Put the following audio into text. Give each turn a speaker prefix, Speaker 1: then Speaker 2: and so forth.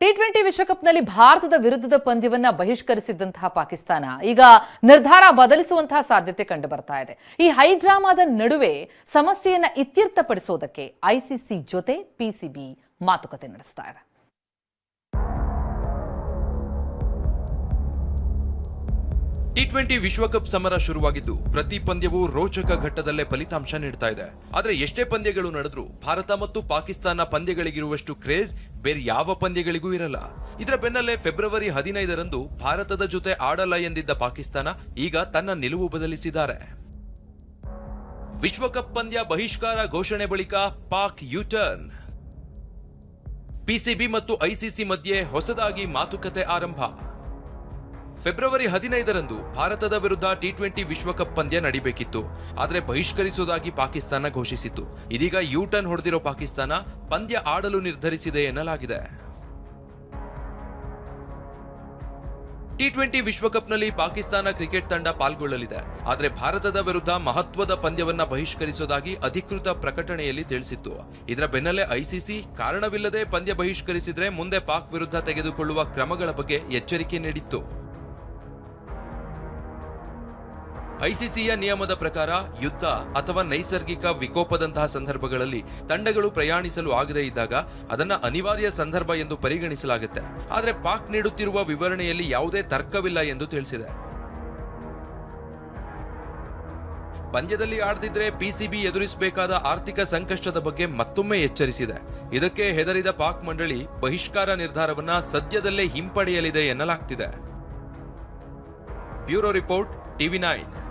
Speaker 1: T twenty ವಿಶ್ವಕಪ್ನಲ್ಲಿ ಭಾರತದ ವಿರುದ್ಧದ ಪಂದ್ಯವನ್ನ ಬಹಿಷ್ಕರಿಸಿದ್ದಂತಹ ಪಾಕಿಸ್ತಾನ. ಈಗ ನಿರ್ಧಾರ ಬದಲಿಸುವಂತಹ ಸಾಧ್ಯತೆ ಕಂಡು ಬರ್ತಾ ಇದೆ. ಈ ಹೈಡ್ರಾಮಾದ ನಡುವೆ ಸಮಸ್ಯೆಯನ್ನ ಇತ್ಯರ್ಥಪಡಿಸೋದಕ್ಕೆ ಐಸಿಸಿ ಜೊತೆ ಪಿಸಿಬಿ ಮಾತುಕತೆ ನಡೆಸ್ತಾ ಇದೆ.
Speaker 2: ಟಿ ಟ್ವೆಂಟಿ ವಿಶ್ವಕಪ್ ಸಮರ ಶುರುವಾಗಿದ್ದು, ಪ್ರತಿ ಪಂದ್ಯವೂ ರೋಚಕ ಘಟ್ಟದಲ್ಲೇ ಫಲಿತಾಂಶ ನೀಡ್ತಾ ಇದೆ. ಆದರೆ ಎಷ್ಟೇ ಪಂದ್ಯಗಳು ನಡೆದ್ರೂ, ಭಾರತ ಮತ್ತು ಪಾಕಿಸ್ತಾನ ಪಂದ್ಯಗಳಿಗಿರುವಷ್ಟು ಕ್ರೇಜ್ ಬೇರೆ ಯಾವ ಪಂದ್ಯಗಳಿಗೂ ಇರಲ್ಲ. ಇದರ ಬೆನ್ನಲ್ಲೇ ಫೆಬ್ರವರಿ ಹದಿನೈದರಂದು ಭಾರತದ ಜೊತೆ ಆಡಲ್ಲ ಎಂದಿದ್ದ ಪಾಕಿಸ್ತಾನ ಈಗ ತನ್ನ ನಿಲುವು ಬದಲಿಸಿದ್ದಾರೆ. ವಿಶ್ವಕಪ್ ಪಂದ್ಯ ಬಹಿಷ್ಕಾರ ಘೋಷಣೆ ಬಳಿಕ ಪಾಕ್ ಯುಟರ್ನ್ ಪಿಸಿಬಿ ಮತ್ತು ಐಸಿಸಿ ಮಧ್ಯೆ ಹೊಸದಾಗಿ ಮಾತುಕತೆ ಆರಂಭ. ಫೆಬ್ರವರಿ ಹದಿನೈದರಂದು ಭಾರತದ ವಿರುದ್ಧ ಟಿ ಟ್ವೆಂಟಿ ವಿಶ್ವಕಪ್ ಪಂದ್ಯ ನಡಿಬೇಕಿತ್ತು. ಆದರೆ ಬಹಿಷ್ಕರಿಸುವುದಾಗಿ ಪಾಕಿಸ್ತಾನ ಘೋಷಿಸಿತ್ತು. ಇದೀಗ ಯು ಟರ್ನ್ ಹೊಡೆದಿರೋ ಪಾಕಿಸ್ತಾನ ಪಂದ್ಯ ಆಡಲು ನಿರ್ಧರಿಸಿದೆ ಎನ್ನಲಾಗಿದೆ. ಟಿ ಟ್ವೆಂಟಿ ವಿಶ್ವಕಪ್ನಲ್ಲಿ ಪಾಕಿಸ್ತಾನ ಕ್ರಿಕೆಟ್ ತಂಡ ಪಾಲ್ಗೊಳ್ಳಲಿದೆ. ಆದರೆ ಭಾರತದ ವಿರುದ್ಧ ಮಹತ್ವದ ಪಂದ್ಯವನ್ನ ಬಹಿಷ್ಕರಿಸುವುದಾಗಿ ಅಧಿಕೃತ ಪ್ರಕಟಣೆಯಲ್ಲಿ ತಿಳಿಸಿತ್ತು. ಇದರ ಬೆನ್ನಲ್ಲೇ ಐಸಿಸಿ ಕಾರಣವಿಲ್ಲದೆ ಪಂದ್ಯ ಬಹಿಷ್ಕರಿಸಿದ್ರೆ ಮುಂದೆ ಪಾಕ್ ವಿರುದ್ಧ ತೆಗೆದುಕೊಳ್ಳುವ ಕ್ರಮಗಳ ಬಗ್ಗೆ ಎಚ್ಚರಿಕೆ ನೀಡಿತ್ತು. ಐಸಿಸಿಯ ನಿಯಮದ ಪ್ರಕಾರ ಯುದ್ಧ ಅಥವಾ ನೈಸರ್ಗಿಕ ವಿಕೋಪದಂತಹ ಸಂದರ್ಭಗಳಲ್ಲಿ ತಂಡಗಳು ಪ್ರಯಾಣಿಸಲು ಆಗದೇ ಇದ್ದಾಗ ಅದನ್ನ ಅನಿವಾರ್ಯ ಸಂದರ್ಭ ಎಂದು ಪರಿಗಣಿಸಲಾಗುತ್ತೆ. ಆದರೆ ಪಾಕ್ ನೀಡುತ್ತಿರುವ ವಿವರಣೆಯಲ್ಲಿ ಯಾವುದೇ ತರ್ಕವಿಲ್ಲ ಎಂದು ತಿಳಿಸಿದೆ. ಪಂದ್ಯದಲ್ಲಿ ಆಡದಿದ್ರೆ ಪಿಸಿಬಿ ಎದುರಿಸಬೇಕಾದ ಆರ್ಥಿಕ ಸಂಕಷ್ಟದ ಬಗ್ಗೆ ಮತ್ತೊಮ್ಮೆ ಎಚ್ಚರಿಸಿದೆ. ಇದಕ್ಕೆ ಹೆದರಿದ ಪಾಕ್ ಮಂಡಳಿ ಬಹಿಷ್ಕಾರ ನಿರ್ಧಾರವನ್ನ ಸದ್ಯದಲ್ಲೇ ಹಿಂಪಡೆಯಲಿದೆ ಎನ್ನಲಾಗ್ತಿದೆ. Bureau report TV nine.